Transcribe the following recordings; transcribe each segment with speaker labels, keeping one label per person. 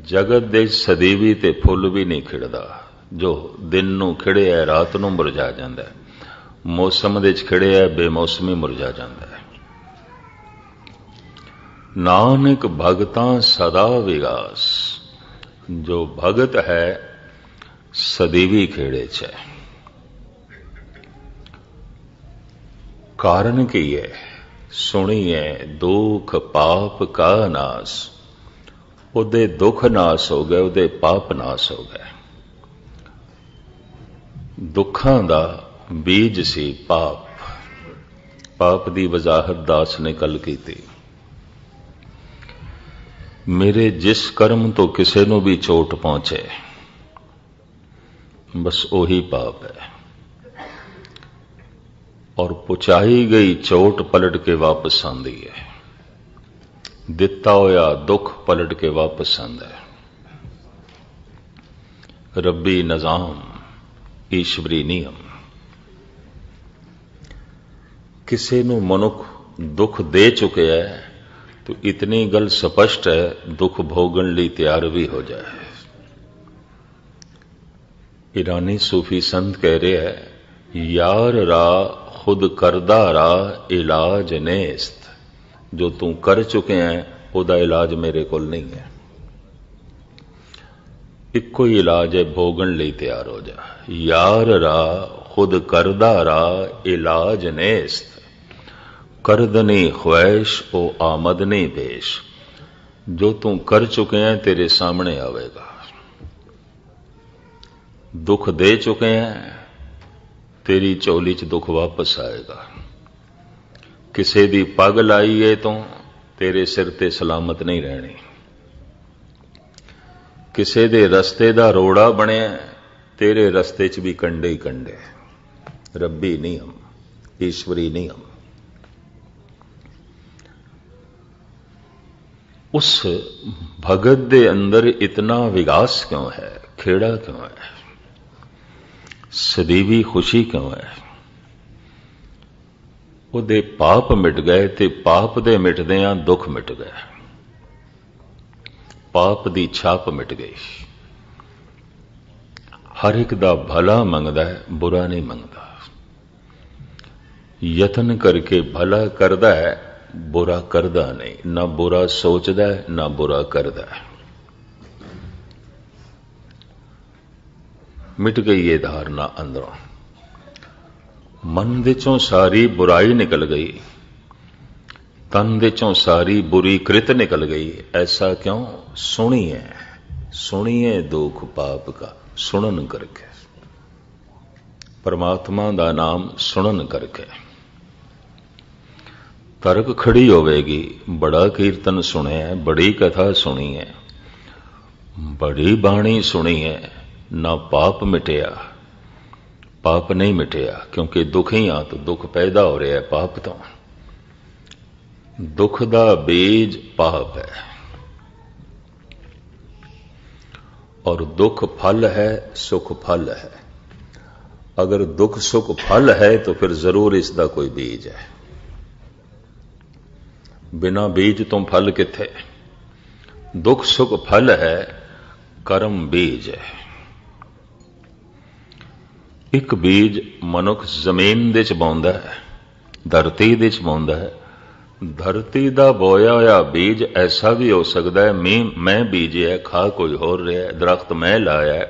Speaker 1: ਜਗਤ ਦੇ ਸਦੀਵੀ ਤੇ ਫੁੱਲ ਵੀ ਨਹੀਂ ਖਿੜਦਾ, ਜੋ ਦਿਨ ਨੂੰ ਖਿੜਿਆ, ਰਾਤ ਨੂੰ ਮੁਰਝਾ ਜਾਂਦਾ ਹੈ। ਮੌਸਮ ਦੇ ਚ ਖਿੜਿਆ, ਬੇਮੌਸਮੀ ਮੁਰਝਾ ਜਾਂਦਾ ਹੈ। ਨਾਨਕ ਭਗਤਾਂ ਸਦਾ ਵਿਗਾਸ, ਜੋ ਭਗਤ ਹੈ, ਸਦੀਵੀ ਖੇੜੇ ਚ ਹੈ। ਕਾਰਨ ਕੀ ਹੈ? ਸੁਣੀਏ ਦੁਖ ਪਾਪ ਕਾ ਨਾਸ। ਉਹਦੇ ਦੁੱਖ ਨਾਸ ਹੋ ਗਏ, ਉਹਦੇ ਪਾਪ ਨਾਸ ਹੋ ਗਏ। ਦੁੱਖਾਂ ਦਾ ਬੀਜ ਸੀ ਪਾਪ। ਪਾਪ ਦੀ ਵਜ਼ਾਹਤ ਦਾਸ ਨੇ ਕੱਲ ਕੀਤੀ। ਮੇਰੇ ਜਿਸ ਕਰਮ ਤੋਂ ਕਿਸੇ ਨੂੰ ਵੀ ਚੋਟ ਪਹੁੰਚੇ, ਬਸ ਉਹੀ ਪਾਪ ਹੈ। ਔਰ ਪੁਚਾਈ ਗਈ ਚੋਟ ਪਲਟ ਕੇ ਵਾਪਸ ਆਂਦੀ ਹੈ। ਦਿੱਤਾ ਹੋਇਆ ਦੁੱਖ ਪਲਟ ਕੇ ਵਾਪਸ ਆਂਦਾ ਹੈ ਰੱਬੀ ਨਿਜ਼ਾਮ ਈਸ਼ਵਰੀ ਨਿਯਮ ਕਿਸੇ ਨੂੰ ਮਨੁੱਖ ਦੁੱਖ ਦੇ ਚੁੱਕਿਆ ਹੈ तो इतनी गल स्पष्ट है दुख भोगन ली तैयार भी हो जाए ईरानी सूफी संत कह रहे हैं यार रा खुद करदा रा इलाज नेस्त जो तू कर चुके हैं ਉਹਦਾ ਇਲਾਜ ਮੇਰੇ ਕੋਲ ਨਹੀਂ ਹੈ ਇੱਕੋ ਹੀ ਇਲਾਜ ਹੈ ਭੋਗਣ ਲਈ ਤਿਆਰ ਹੋ ਜਾ ਯਾਰ ਰਾ ਖੁਦ ਕਰਦਾ ਰਾ ਇਲਾਜ ਨੇਸਤ ਕਰਦਨੀ ਖੁਆਇਸ਼ ਉਹ ਆਮਦ ਨਹੀਂ ਪੇਸ਼ ਜੋ ਤੂੰ ਕਰ ਚੁਕੇ ਹੈ ਤੇਰੇ ਸਾਹਮਣੇ ਆਵੇਗਾ ਦੁੱਖ ਦੇ ਚੁਕੇ ਹੈ ਤੇਰੀ ਝੋਲੀ 'ਚ ਦੁੱਖ ਵਾਪਸ ਆਏਗਾ ਕਿਸੇ ਦੀ ਪੱਗ ਲਾਈ ਏ ਤੋਂ ਤੇਰੇ ਸਿਰ ਤੇ ਸਲਾਮਤ ਨਹੀਂ ਰਹਿਣੀ। ਕਿਸੇ ਦੇ ਰਸਤੇ ਦਾ ਰੋੜਾ ਬਣਿਆ, ਤੇਰੇ ਰਸਤੇ 'ਚ ਵੀ ਕੰਡੇ ਹੀ ਕੰਡੇ। ਰੱਬੀ ਨਿਯਮ, ਈਸ਼ਵਰੀ ਨਿਯਮ। ਉਸ ਭਗਤ ਦੇ ਅੰਦਰ ਇਤਨਾ ਵਿਗਾਸ ਕਿਉਂ ਹੈ? ਖੇੜਾ ਕਿਉਂ ਹੈ? ਸਦੀਵੀ ਖੁਸ਼ੀ ਕਿਉਂ ਹੈ? ਉਹਦੇ ਪਾਪ ਮਿਟ ਗਏ ਤੇ ਪਾਪ ਦੇ ਮਿਟਦਿਆਂ ਦੁੱਖ ਮਿਟ ਗਏ ਪਾਪ ਦੀ ਛਾਪ ਮਿਟ ਗਈ। ਹਰ ਇੱਕ ਦਾ ਭਲਾ ਮੰਗਦਾ ਹੈ, ਬੁਰਾ ਨਹੀਂ ਮੰਗਦਾ। ਯਤਨ ਕਰਕੇ ਭਲਾ ਕਰਦਾ ਹੈ, ਬੁਰਾ ਕਰਦਾ ਨਹੀਂ। ਨਾ ਬੁਰਾ ਸੋਚਦਾ ਨਾ ਬੁਰਾ ਕਰਦਾ ਮਿਟ ਗਈ ਇਹ ਧਾਰਨਾ ਅੰਦਰੋਂ। ਮਨ ਦੇ ਚੋਂ ਸਾਰੀ ਬੁਰਾਈ ਨਿਕਲ ਗਈ। ਤਨ ਦੇ ਚੋਂ ਸਾਰੀ ਬੁਰੀ ਕ੍ਰਿਤ ਨਿਕਲ ਗਈ। ਐਸਾ ਕਿਉਂ? ਸੁਣੀਏ ਸੁਣੀਏ ਦੁੱਖ ਪਾਪ ਕਾ, ਸੁਣਨ ਕਰਕੇ। ਪਰਮਾਤਮਾ ਦਾ ਨਾਮ ਸੁਣਨ ਕਰਕੇ। ਤਰਕ ਖੜੀ ਹੋਵੇਗੀ, ਬੜਾ ਕੀਰਤਨ ਸੁਣਿਆ ਬੜੀ ਕਥਾ ਸੁਣੀ ਹੈ ਬੜੀ ਬਾਣੀ ਸੁਣੀ ਹੈ ਨਾ ਪਾਪ ਮਿਟਿਆ। ਪਾਪ ਨਹੀਂ ਮਿਟਿਆ, ਕਿਉਂਕਿ ਦੁੱਖ ਹੀ ਆ, ਤਾਂ ਦੁੱਖ ਪੈਦਾ ਹੋ ਰਿਹਾ ਹੈ ਪਾਪ ਤੋਂ। ਦੁੱਖ ਦਾ ਬੀਜ ਪਾਪ ਹੈ। ਔਰ ਦੁੱਖ ਫਲ ਹੈ, ਸੁਖ ਫਲ ਹੈ। ਅਗਰ ਦੁੱਖ ਸੁਖ ਫਲ ਹੈ, ਤਾਂ ਫਿਰ ਜ਼ਰੂਰ ਇਸ ਦਾ ਕੋਈ ਬੀਜ ਹੈ। ਬਿਨਾ ਬੀਜ ਤੋਂ ਫਲ ਕਿੱਥੇ? ਦੁੱਖ ਸੁਖ ਫਲ ਹੈ, ਕਰਮ ਬੀਜ ਹੈ। ਇੱਕ ਬੀਜ ਮਨੁੱਖ ਜ਼ਮੀਨ ਦੇ ਚ ਪਾਉਂਦਾ ਹੈ, ਧਰਤੀ ਦੇ ਚ ਪਾਉਂਦਾ ਹੈ। ਧਰਤੀ ਦਾ ਬੋਇਆ ਹੋਇਆ ਬੀਜ ਐਸਾ ਵੀ ਹੋ ਸਕਦਾ ਹੈ ਮੈਂ ਮੈਂ ਬੀਜਿਆ ਖਾ ਕੋਈ ਹੋਰ ਰਿਹਾ ਦਰਖਤ ਮੈਂ ਲਾਇਆ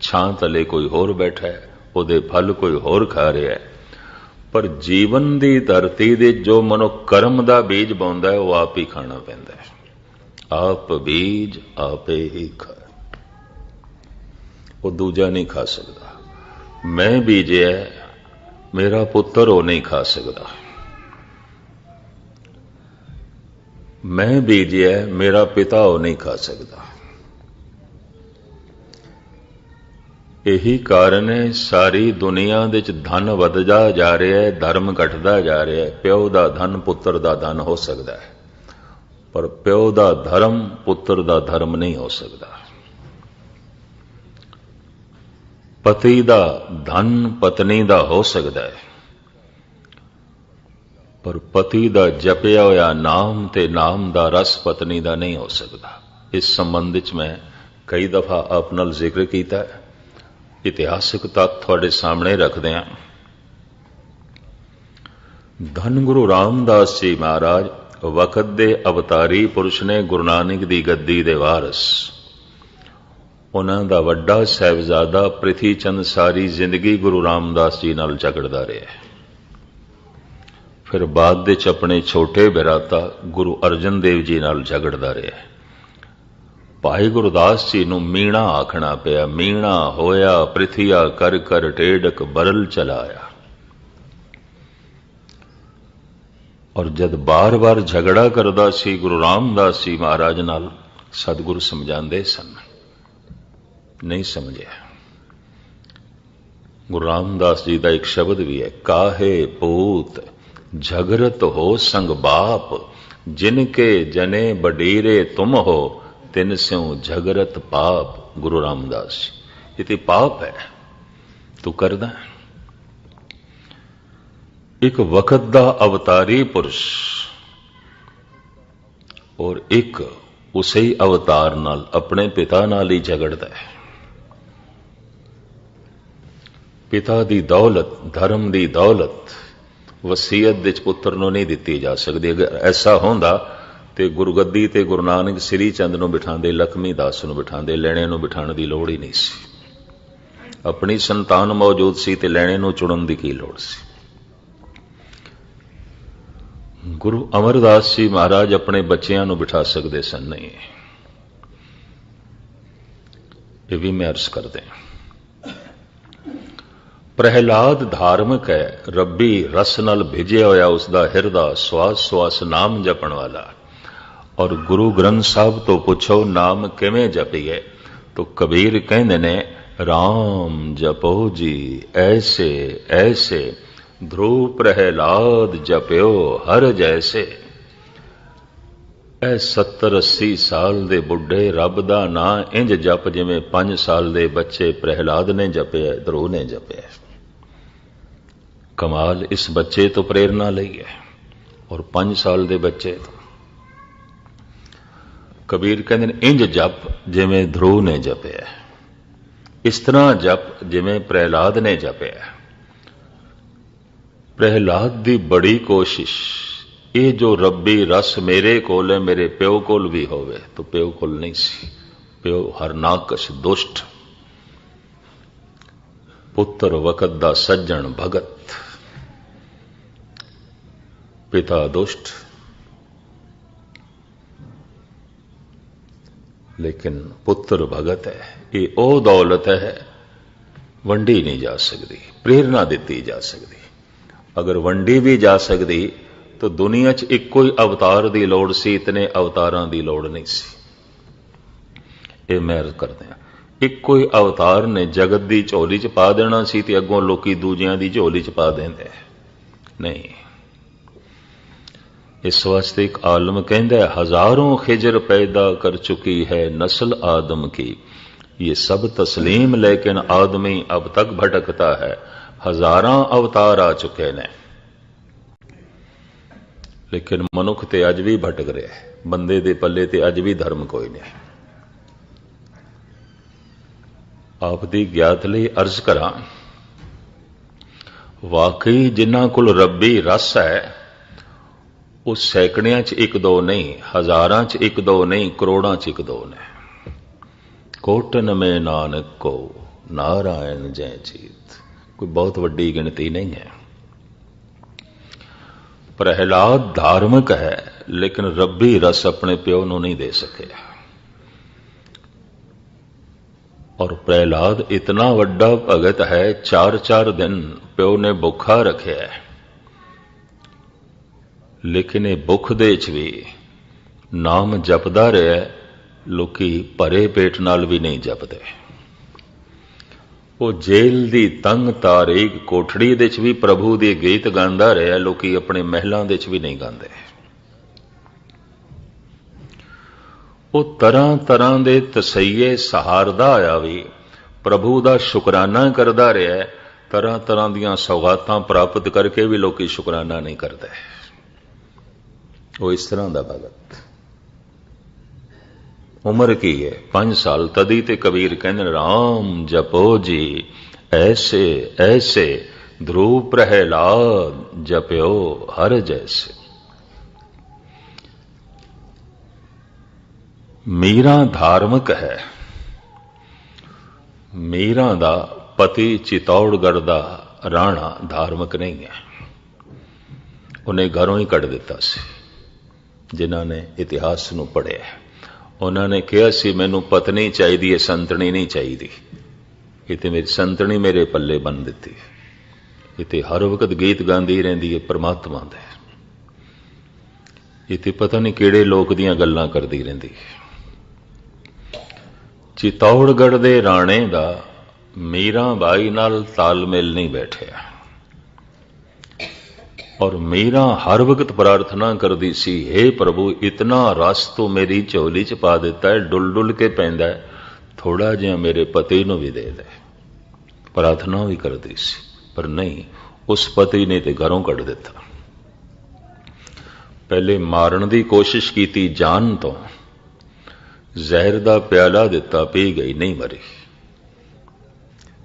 Speaker 1: ਛਾਂ ਤਲੇ ਕੋਈ ਹੋਰ ਬੈਠਾ ਹੈ, ਉਹਦੇ ਫਲ ਕੋਈ ਹੋਰ ਖਾ ਰਿਹਾ ਹੈ। ਪਰ ਜੀਵਨ ਦੀ ਧਰਤੀ ਦੇ ਜੋ ਮਨੁੱਖ ਕਰਮ ਦਾ ਬੀਜ ਪਾਉਂਦਾ ਹੈ, ਉਹ ਆਪ ਹੀ ਖਾਣਾ ਪੈਂਦਾ ਹੈ। ਆਪ ਬੀਜ ਆਪੇ ਹੀ ਖਾ ਉਹ ਦੂਜਾ ਨਹੀਂ ਖਾ ਸਕਦਾ। ਮੈਂ ਬੀਜਿਆ ਮੇਰਾ ਪੁੱਤਰ ਉਹ ਨਹੀਂ ਖਾ ਸਕਦਾ। ਮੈਂ ਬੀਜਿਆ ਮੇਰਾ ਪਿਤਾ ਉਹ ਨਹੀਂ ਖਾ ਸਕਦਾ। ਇਹੀ ਕਾਰਨ ਹੈ ਸਾਰੀ ਦੁਨੀਆ ਦੇ ਵਿੱਚ ਧਨ ਵੱਧਦਾ ਜਾ ਰਿਹਾ ਹੈ ਧਰਮ ਘਟਦਾ ਜਾ ਰਿਹਾ ਹੈ ਪਿਓ ਦਾ ਧਨ ਪੁੱਤਰ ਦਾ ਧਨ ਹੋ ਸਕਦਾ ਹੈ ਪਰ ਪਿਓ ਦਾ ਧਰਮ, ਪੁੱਤਰ ਦਾ ਧਰਮ ਨਹੀਂ ਹੋ ਸਕਦਾ। ਪਤੀ ਦਾ ਧਨ ਪਤਨੀ ਦਾ ਹੋ ਸਕਦਾ ਹੈ। ਪਰ ਪਤੀ ਦਾ ਜਪਿਆ ਹੋਇਆ ਨਾਮ ਤੇ ਨਾਮ ਦਾ ਰਸ ਪਤਨੀ ਦਾ ਨਹੀਂ ਹੋ ਸਕਦਾ। ਇਸ ਸੰਬੰਧ ਵਿੱਚ ਮੈਂ ਕਈ ਦਫਾ ਆਪ ਨਾਲ ਜ਼ਿਕਰ ਕੀਤਾ ਹੈ। ਇਤਿਹਾਸਕ ਤੱਥ ਤੁਹਾਡੇ ਸਾਹਮਣੇ ਰੱਖਦੇ ਹਾਂ। ਧੰਨ ਗੁਰੂ ਰਾਮਦਾਸ ਜੀ ਮਹਾਰਾਜ ਵਕਤ ਦੇ ਅਵਤਾਰੀ ਪੁਰਸ਼ ਨੇ ਗੁਰੂ ਨਾਨਕ ਦੀ ਗੱਦੀ ਦੇ ਵਾਰਿਸ ਉਹਨਾਂ ਦਾ ਵੱਡਾ ਸਹਿਬਜ਼ਾਦਾ ਪ੍ਰਿਥੀ ਚੰਦ ਸਾਰੀ ਜ਼ਿੰਦਗੀ ਗੁਰੂ ਰਾਮਦਾਸ ਜੀ ਨਾਲ ਝਗੜਦਾ ਰਿਹਾ ਫਿਰ ਬਾਅਦ ਵਿੱਚ ਆਪਣੇ ਛੋਟੇ ਬਿਰਾਤਾ ਗੁਰੂ ਅਰਜਨ ਦੇਵ ਜੀ ਨਾਲ ਝਗੜਦਾ ਰਿਹਾ ਭਾਈ ਗੁਰਦਾਸ ਜੀ ਨੂੰ ਮੀਣਾ ਆਖਣਾ ਪਿਆ, ਮੀਣਾ ਹੋਇਆ, ਪ੍ਰਿਥੀਆ ਕਰ ਕਰ ਟੇੜਕ ਬਰਲ ਚਲਾਇਆ। ਔਰ ਜਦ ਬਾਰ-ਬਾਰ ਝਗੜਾ ਕਰਦਾ ਸੀ ਗੁਰੂ ਰਾਮਦਾਸ ਜੀ ਮਹਾਰਾਜ ਨਾਲ, ਸਤਿਗੁਰੂ ਸਮਝਾਉਂਦੇ ਸਨ। ਨਹੀਂ ਸਮਝਿਆ। ਗੁਰੂ ਰਾਮਦਾਸ ਜੀ ਦਾ ਇੱਕ ਸ਼ਬਦ ਵੀ ਹੈ, ਕਾਹੇ ਪੂਤ ਝਗਰਤ ਹੋ ਸੰਗ ਬਾਪ, ਜਿਨ ਕੇ ਜਨੇ ਬਡੇਰੇ ਤੁਮ ਹੋ, ਤਿਨ ਸਿਉ ਝਗਰਤ ਪਾਪ। ਗੁਰੂ ਰਾਮਦਾਸ ਜੀ, ਇਹ ਤੇ ਪਾਪ ਹੈ। ਤੂੰ ਕਰਦਾ ਇੱਕ ਵਕਤ ਦਾ ਅਵਤਾਰੀ ਪੁਰਸ਼ ਔਰ ਇੱਕ ਉਸੇ ਅਵਤਾਰ ਨਾਲ ਆਪਣੇ ਪਿਤਾ ਨਾਲ ਹੀ ਝਗੜਦਾ ਹੈ। ਪਿਤਾ ਦੀ ਦੌਲਤ, ਧਰਮ ਦੀ ਦੌਲਤ ਵਸੀਅਤ ਦੇ ਪੁੱਤਰ ਨੂੰ ਨਹੀਂ ਦਿੱਤੀ ਜਾ ਸਕਦੀ। ਅਗਰ ਐਸਾ ਹੁੰਦਾ ਤੇ ਗੁਰਗੱਦੀ ਤੇ ਗੁਰੂ ਨਾਨਕ ਸ੍ਰੀ ਚੰਦ ਨੂੰ ਬਿਠਾਉਂਦੇ, ਲਖਮੀ ਦਾਸ ਨੂੰ ਬਿਠਾਉਂਦੇ, ਲੈਣੇ ਨੂੰ ਬਿਠਾਉਣ ਦੀ ਲੋੜ ਹੀ ਨਹੀਂ ਸੀ। ਆਪਣੀ ਸੰਤਾਨ ਮੌਜੂਦ ਸੀ ਤੇ ਲੈਣੇ ਨੂੰ ਚੁਣਨ ਦੀ ਕੀ ਲੋੜ ਸੀ? ਗੁਰੂ ਅਮਰਦਾਸ ਜੀ ਮਹਾਰਾਜ ਆਪਣੇ ਬੱਚਿਆਂ ਨੂੰ ਬਿਠਾ ਸਕਦੇ ਸਨ? ਨਹੀਂ। ਇਹ ਵੀ ਮੈਂ ਅਰਜ਼ ਕਰਦੇ ਪ੍ਰਹਿਲਾਦ ਧਾਰਮਿਕ ਹੈ, ਰੱਬੀ ਰਸ ਨਾਲ ਭਿਜਿਆ ਹੋਇਆ ਉਸ ਦਾ ਹਿਰਦਾ ਸਵਾਸ ਸਵਾਸ ਨਾਮ ਜਪਣ ਵਾਲਾ। ਔਰ ਗੁਰੂ ਗ੍ਰੰਥ ਸਾਹਿਬ ਤੋਂ ਪੁੱਛੋ, ਨਾਮ ਕਿਵੇਂ ਜਪੀਏ? ਤੋ ਕਬੀਰ ਕਹਿੰਦੇ ਨੇ RAM ਜਪੋ ਜੀ, ਐਸੇ ਐਸੇ ਧਰੂ ਪ੍ਰਹਿਲਾਦ ਜਪਿਓ ਹਰ ਜੈਸੇ। ਐ 70 80 ਸਾਲ ਦੇ ਬੁੱਢੇ ਰੱਬ ਦਾ ਨਾਂ ਇੰਜ ਜਪ ਜਿਵੇਂ 5 ਸਾਲ ਦੇ ਬੱਚੇ ਪ੍ਰਹਿਲਾਦ ਨੇ ਜਪਿਆ, ਧਰੂ ਨੇ ਜਪਿਆ। ਕਮਾਲ ਇਸ ਬੱਚੇ ਤੋਂ ਪ੍ਰੇਰਣਾ ਲਈ ਹੈ ਔਰ 5 ਸਾਲ ਦੇ ਬੱਚੇ ਤੋਂ ਕਬੀਰ ਕਹਿੰਦੇ ਨੇ ਇੰਜ ਜਪ ਜਿਵੇਂ ਧਰੂ ਨੇ ਜਪਿਆ ਇਸ ਤਰ੍ਹਾਂ ਜਪ ਜਿਵੇਂ ਪ੍ਰਹਿਲਾਦ ਨੇ ਜਪਿਆ ਪ੍ਰਹਿਲਾਦ ਦੀ ਬੜੀ ਕੋਸ਼ਿਸ਼ ਇਹ ਜੋ ਰੱਬੀ ਰਸ ਮੇਰੇ ਕੋਲ ਹੈ ਮੇਰੇ ਪਿਓ ਕੋਲ ਵੀ ਹੋਵੇ ਤਾਂ ਪਿਓ ਕੋਲ ਨਹੀਂ ਸੀ ਪਿਓ ਹਰਨਾਕਸ਼ ਦੁਸ਼ਟ ਪੁੱਤਰ ਵਕਤ ਦਾ ਸੱਜਣ ਭਗਤ। ਪਿਤਾ ਦੁਸ਼ਟ। ਲੇਕਿਨ ਪੁੱਤਰ ਭਗਤ ਹੈ, ਇਹ ਉਹ ਦੌਲਤ ਹੈ, ਵੰਡੀ ਨਹੀਂ ਜਾ ਸਕਦੀ, ਪ੍ਰੇਰਣਾ ਦਿੱਤੀ ਜਾ ਸਕਦੀ। ਅਗਰ ਵੰਡੀ ਵੀ ਜਾ ਸਕਦੀ, ਤਾਂ ਦੁਨੀਆ 'ਚ ਇੱਕੋ ਹੀ ਅਵਤਾਰ ਦੀ ਲੋੜ ਸੀ, ਇਤਨੇ ਅਵਤਾਰਾਂ ਦੀ ਲੋੜ ਨਹੀਂ ਸੀ। ਇਹ ਮੈਂ ਅਰਜ਼ ਕਰਦੇ ਹਾਂ। ਇੱਕੋ ਹੀ ਅਵਤਾਰ ਨੇ ਜਗਤ ਦੀ ਝੋਲੀ 'ਚ ਪਾ ਦੇਣਾ ਸੀ ਤੇ ਅੱਗੋਂ ਲੋਕੀ ਦੂਜਿਆਂ ਦੀ ਝੋਲੀ 'ਚ ਪਾ ਦਿੰਦੇ ਨਹੀਂ। ਇਸ ਵਾਸਤੇ ਇੱਕ ਆਲਮ ਕਹਿੰਦਾ ਹਜ਼ਾਰੋਂ ਖਿਜਰ ਪੈਦਾ ਕਰ ਚੁੱਕੀ ਹੈ ਨਸਲ ਆਦਮ ਕੀ। ये सब तस्लीम लेकिन आदमी अब तक भटकता है हजारा अवतार आ चुके ने लेकिन मनुख ते अज भी भटक रहे बंदे दे पल्ले ते अज भी धर्म कोई नहीं ਆਪ ਦੀ ਗਿਆਤ ਲਈ ਅਰਜ਼ ਕਰਾਂ। ਵਾਕਈ ਜਿਨ੍ਹਾਂ ਕੋਲ ਰੱਬੀ ਰਸ ਹੈ, ਉਹ ਸੈਕੜਿਆਂ 'ਚ ਇੱਕ ਦੋ ਨਹੀਂ, ਹਜ਼ਾਰਾਂ 'ਚ ਇੱਕ ਦੋ ਨਹੀਂ, ਕਰੋੜਾਂ 'ਚ ਇੱਕ ਦੋ ਨੇ। ਕੋਟਨ ਮੇ ਨਾਨਕ ਕੋ ਨਾਰਾਇਣ ਜੈ ਚੀਤ ਕੋਈ ਬਹੁਤ ਵੱਡੀ ਗਿਣਤੀ ਨਹੀਂ ਹੈ। ਪ੍ਰਹਿਲਾਦ ਧਾਰਮਿਕ ਹੈ, ਲੇਕਿਨ ਰੱਬੀ ਰਸ ਆਪਣੇ ਪਿਓ ਨੂੰ ਨਹੀਂ ਦੇ ਸਕਿਆ। ਔਰ ਪ੍ਰਹਿਲਾਦ ਇਤਨਾ ਵੱਡਾ ਭਗਤ ਹੈ 4-4 ਦਿਨ ਪਿਓ ਨੇ ਭੁੱਖਾ ਰੱਖਿਆ ਲੇਕਿਨ ਇਹ ਭੁੱਖ ਦੇ ਵਿੱਚ ਵੀ ਨਾਮ ਜਪਦਾ ਰਿਹਾ ਲੋਕੀ ਭਰੇ ਪੇਟ ਨਾਲ ਵੀ ਨਹੀਂ ਜਪਦੇ। ਉਹ ਜੇਲ੍ਹ ਦੀ ਤੰਗ ਤਾਰੀਖ ਕੋਠੜੀ ਦੇ ਵਿੱਚ ਵੀ ਪ੍ਰਭੂ ਦੇ ਗੀਤ ਗਾਉਂਦਾ ਰਿਹਾ, ਲੋਕੀ ਆਪਣੇ ਮਹਿਲਾਂ ਦੇ ਵਿੱਚ ਵੀ ਨਹੀਂ ਗਾਉਂਦੇ। ਉਹ ਤਰ੍ਹਾਂ ਤਰ੍ਹਾਂ ਦੇ ਤਸਈਏ ਸਹਾਰਦਾ ਆਇਆ ਪ੍ਰਭੂ ਦਾ ਸ਼ੁਕਰਾਨਾ ਕਰਦਾ ਰਿਹਾ ਤਰ੍ਹਾਂ ਤਰ੍ਹਾਂ ਦੀਆਂ ਸੌਗਾਤਾਂ ਪ੍ਰਾਪਤ ਕਰਕੇ ਵੀ ਲੋਕੀ ਸ਼ੁਕਰਾਨਾ ਨਹੀਂ ਕਰਦੇ। ਉਹ ਇਸ ਤਰ੍ਹਾਂ ਦਾ ਭਗਤ। ਉਮਰ ਕੀ ਹੈ? 5 ਸਾਲ। ਤਦੀ ਤੇ ਕਬੀਰ ਕਹਿੰਦੇ ਨੇ, ਰਾਮ ਜਪੋ ਜੀ ਐਸੇ ਐਸੇ ਧਰੂਪ ਪ੍ਰਹਿਲਾਦ ਜਪਿਓ ਹਰ ਜੈਸੇ। ਮੀਰਾ ਧਾਰਮਿਕ ਹੈ। ਮੀਰਾ ਦਾ ਪਤੀ ਚਿਤੌੜਗੜ ਦਾ ਰਾਣਾ ਧਾਰਮਿਕ ਨਹੀਂ ਹੈ। ਉਹਨੇ ਘਰੋਂ ਹੀ ਕੱਢ ਦਿੱਤਾ ਸੀ, ਜਿਨ੍ਹਾਂ ਨੇ ਇਤਿਹਾਸ ਨੂੰ ਪੜ੍ਹਿਆ ਉਹਨਾਂ ਨੇ ਕਿਹਾ ਸੀ, ਮੈਨੂੰ ਪਤਨੀ ਚਾਹੀਦੀ ਹੈ, ਸੰਤਣੀ ਨਹੀਂ ਚਾਹੀਦੀ। ਇਹ ਤੇ ਮੇਰੀ ਸੰਤਣੀ ਮੇਰੇ ਪੱਲੇ ਬੰਨ ਦਿੱਤੀ ਇਹ ਤੇ ਹਰ ਵਕਤ ਗੀਤ ਗਾਉਂਦੀ ਰਹਿੰਦੀ ਹੈ, ਪ੍ਰਮਾਤਮਾ ਦੇ। ਇਹ ਤੇ ਪਤਾ ਨਹੀਂ ਕਿਹੜੇ ਲੋਕ ਦੀਆਂ ਗੱਲਾਂ ਕਰਦੀ ਰਹਿੰਦੀ ਹੈ। ਚਿਤੌੜਗੜ ਦੇ ਰਾਣੇ ਦਾ ਮੀਰਾਂ ਬਾਈ ਨਾਲ ਤਾਲਮੇਲ ਨਹੀਂ ਬੈਠਿਆ। ਔਰ ਮੀਰਾਂ ਹਰ ਵਕਤ ਪ੍ਰਾਰਥਨਾ ਕਰਦੀ ਸੀ हे ਪ੍ਰਭੂ, ਇਤਨਾ ਰਸ ਤੂੰ ਮੇਰੀ ਝੋਲੀ ਚ ਪਾ ਦਿੱਤਾ ਹੈ ਡੁੱਲ ਡੁੱਲ ਕੇ ਪੈਂਦਾ ਹੈ ਥੋੜਾ ਜਿਹਾ ਮੇਰੇ ਪਤੀ ਨੂੰ ਵੀ ਦੇ ਦੇ। ਪ੍ਰਾਰਥਨਾ ਵੀ ਕਰਦੀ ਸੀ, ਪਰ ਨਹੀਂ, ਉਸ ਪਤੀ ਨੇ ਤੇ ਘਰੋਂ ਕੱਢ ਦਿੱਤਾ। ਪਹਿਲੇ ਮਾਰਨ ਦੀ ਕੋਸ਼ਿਸ਼ ਕੀਤੀ ਜਾਨ ਤੋਂ ਜ਼ਹਿਰ ਦਾ ਪਿਆਲਾ ਦਿੱਤਾ, ਪੀ ਗਈ, ਨਹੀਂ ਮਰੀ।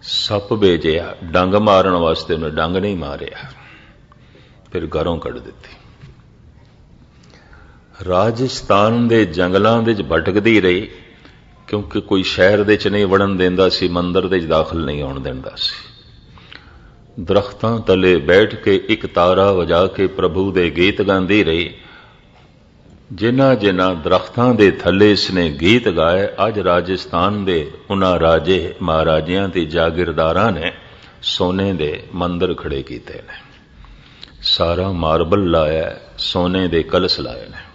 Speaker 1: ਸੱਪ ਵੇਜਿਆ ਡੰਗ ਮਾਰਨ ਵਾਸਤੇ ਉਹਨੇ ਡੰਗ ਨਹੀਂ ਮਾਰਿਆ। ਫਿਰ ਘਰੋਂ ਕੱਢ ਦਿੱਤੀ। ਰਾਜਸਥਾਨ ਦੇ ਜੰਗਲਾਂ ਵਿੱਚ ਭਟਕਦੀ ਰਹੀ, ਕਿਉਂਕਿ ਕੋਈ ਸ਼ਹਿਰ ਦੇ ਚ ਨਹੀਂ ਵੜਨ ਦਿੰਦਾ ਸੀ, ਮੰਦਰ ਦੇ ਚ ਦਾਖਲ ਨਹੀਂ ਆਉਣ ਦਿੰਦਾ ਸੀ। ਦਰਖਤਾਂ ਤਲੇ ਬੈਠ ਕੇ ਇੱਕ ਤਾਰਾ ਵਜਾ ਕੇ ਪ੍ਰਭੂ ਦੇ ਗੀਤ ਗਾਉਂਦੀ ਰਹੀ ਜਿਨ੍ਹਾਂ ਜਿਨ੍ਹਾਂ ਦਰਖਤਾਂ ਦੇ ਥੱਲੇ ਇਸਨੇ ਗੀਤ ਗਾਏ, ਅੱਜ ਰਾਜਸਥਾਨ ਦੇ ਉਹਨਾਂ ਰਾਜੇ ਮਹਾਰਾਜਿਆਂ ਤੇ ਜਾਗੀਰਦਾਰਾਂ ਨੇ ਸੋਨੇ ਦੇ ਮੰਦਰ ਖੜੇ ਕੀਤੇ ਨੇ। ਸਾਰਾ ਮਾਰਬਲ ਲਾਇਆ, ਸੋਨੇ ਦੇ ਕਲਸ ਲਾਏ ਨੇ।